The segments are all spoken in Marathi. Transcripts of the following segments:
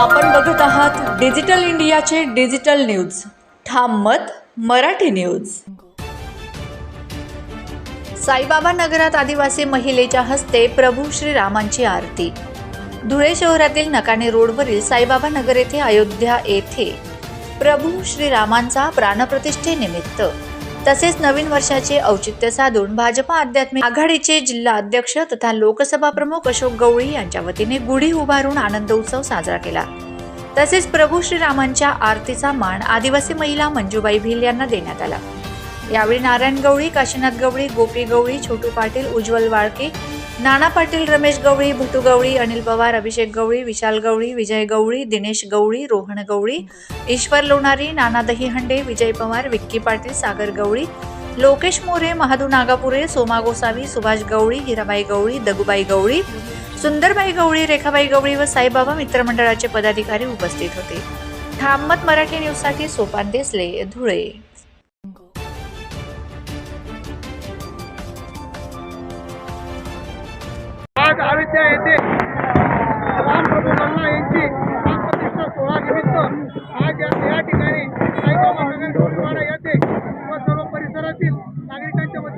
आपण बघत आहात डिजिटल इंडियाचे डिजिटल न्यूज. ठाम मत मराठी न्यूज. साईबाबा नगरात आदिवासी महिलेच्या हस्ते प्रभू श्रीरामांची आरती. धुळे शहरातील नकाने रोडवरील साईबाबा नगर येथे अयोध्या येथे प्रभू श्रीरामांचा प्राणप्रतिष्ठेनिमित्त तसेच नवीन वर्षाचे औचित्य साधून भाजपा आध्यात्मिक आघाडीचे जिल्हा अध्यक्ष तथा लोकसभा प्रमुख अशोक गवळी यांच्या वतीने गुढी उभारून आनंद उत्सव साजरा केला. तसेच प्रभू श्रीरामांच्या आरतीचा मान आदिवासी महिला मंजूबाई भिल यांना देण्यात आला. यावेळी नारायण गवळी काशीनाथ गवळी गोपी गवळी छोटू पाटील उज्ज्वल वाळके नाना पाटील रमेश गवळी भटू गवळी अनिल पवार अभिषेक गवळी विशाल गवळी विजय गवळी दिनेश गवळी रोहन गवळी ईश्वर लोणारी नाना दहीहंडे विजय पवार विक्की पाटील सागर गवळी लोकेश मोरे महादू नागापुरे सोमा गोसावी सुभाष गवळी हिराबाई गवळी दगुबाई गवळी सुंदरबाई गवळी रेखाबाई गवळी व साईबाबा मित्रमंडळाचे पदाधिकारी उपस्थित होते. ठाममत मराठी न्यूजसाठी सोपान देसले धुळे.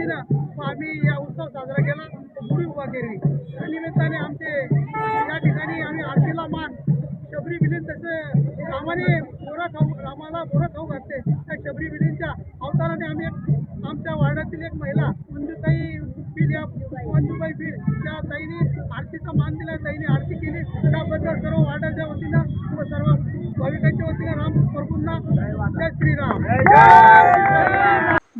नागरिकांच्या वतीनं आम्ही या उत्सव साजरा केला गुढी उभा केली. त्या निमित्ताने आमचे या ठिकाणी आम्ही आरतीला मान शबरी बिलीन तसे रामाने बोरा खाऊ रामाला बोरा खाऊ घातले. त्या शबरी बिलींच्या अवताराने आम्ही आमच्या वार्डातील एक महिला मंजूताई बिल या मंजूबाई बिल त्या ताईने आरतीचा मान दिला. ताईने आरती केली. त्याबद्दल सर्व वार्डाच्या वतीनं व सर्व भाविकांच्या वतीनं राम प्रभूंना जय श्रीराम.